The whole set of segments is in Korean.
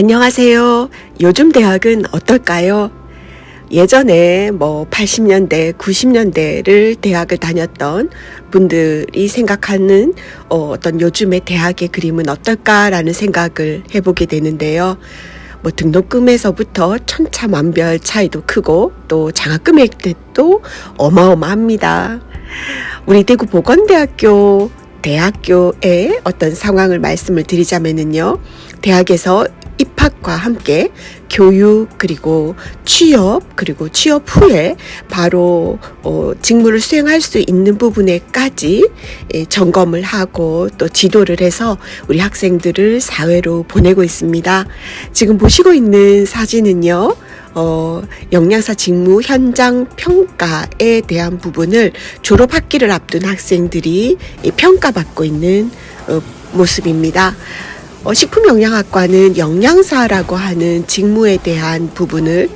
안녕하세요. 요즘 대학은 어떨까요? 예전에 뭐 80년대, 90년대를 대학을 다녔던 분들이 생각하는 어, 어떤 요즘의 대학의 그림은 어떨까라는 생각을 해보게 되는데요. 뭐 등록금에서부터 천차만별 차이도 크고 또 장학 금액도 어마어마합니다. 우리 대구 보건대학교 대학교의 어떤 상황을 말씀을 드리자면은요. 대학에서 입학과 함께 교육 그리고 취업 그리고 취업 후에 바로 어, 직무를 수행할 수 있는 부분에까지 예, 점검을 하고 또 지도를 해서 우리 학생들을 사회로 보내고 있습니다. 지금 보시고 있는 사진은요. 어, 영양사 직무 현장 평가에 대한 부분을 졸업 학기를 앞둔 학생들이 이 평가받고 있는 어, 모습입니다. 어, 식품영양학과는 영양사라고 하는 직무에 대한 부분을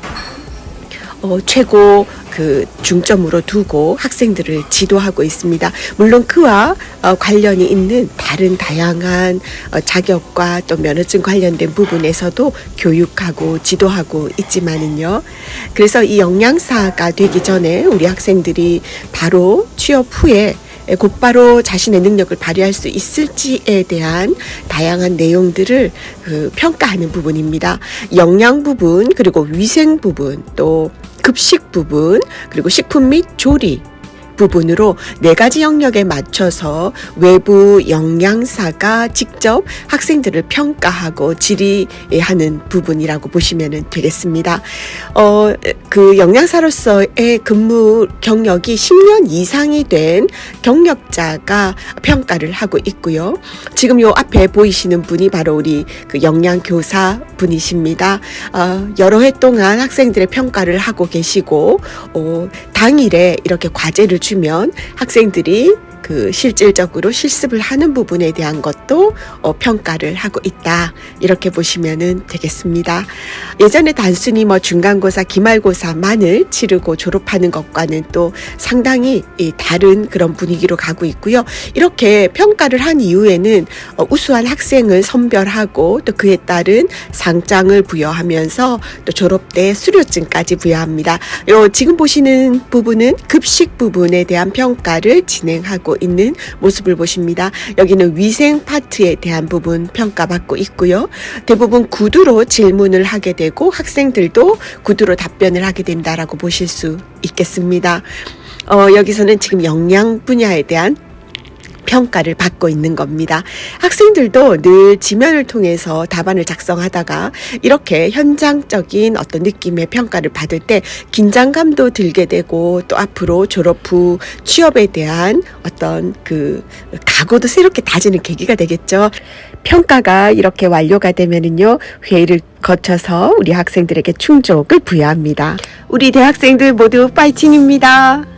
어, 최고 그 중점으로 두고 학생들을 지도하고 있습니다. 물론 그와 어, 관련이 있는 다른 다양한 어, 자격과 또 면허증 관련된 부분에서도 교육하고 지도하고 있지만은요. 그래서 이 영양사가 되기 전에 우리 학생들이 바로 취업 후에 곧바로 자신의 능력을 발휘할 수 있을지에 대한 다양한 내용들을 그 평가하는 부분입니다. 영양 부분, 그리고 위생 부분, 또 급식 부분, 그리고 식품 및 조리, 부분으로 네 가지 영역에 맞춰서 외부 영양사가 직접 학생들을 평가하고 질의하는 부분이라고 보시면 되겠습니다. 어, 그 영양사로서의 근무 경력이 10년 이상이 된 경력자가 평가를 하고 있고요. 지금 요 앞에 보이시는 분이 바로 우리 그 영양교사 분이십니다. 어, 여러 해 동안 학생들의 평가를 하고 계시고, 어, 당일에 이렇게 과제를 주면 학생들이 그 실질적으로 실습을 하는 부분에 대한 것도 어, 평가를 하고 있다. 이렇게 보시면은 되겠습니다. 예전에 단순히 뭐 중간고사, 기말고사만을 치르고 졸업하는 것과는 또 상당히 이 다른 그런 분위기로 가고 있고요. 이렇게 평가를 한 이후에는 어, 우수한 학생을 선별하고 또 그에 따른 상장을 부여하면서 또 졸업 때 수료증까지 부여합니다. 요 지금 보시는 부분은 급식 부분에 대한 평가를 진행 하고 있는 모습을 보십니다. 여기는 위생 파트에 대한 부분 평가받고 있고요. 대부분 구두로 질문을 하게 되고 학생들도 구두로 답변을 하게 된다라고 보실 수 있겠습니다. 어, 여기서는 지금 영양 분야에 대한 평가를 받고 있는 겁니다. 학생들도 늘 지면을 통해서 답안을 작성하다가 이렇게 현장적인 어떤 느낌의 평가를 받을 때 긴장감도 들게 되고 또 앞으로 졸업 후 취업에 대한 어떤 그 각오도 새롭게 다지는 계기가 되겠죠. 평가가 이렇게 완료가 되면은요, 회의를 거쳐서 우리 학생들에게 충족을 부여합니다. 우리 대학생들 모두 파이팅입니다.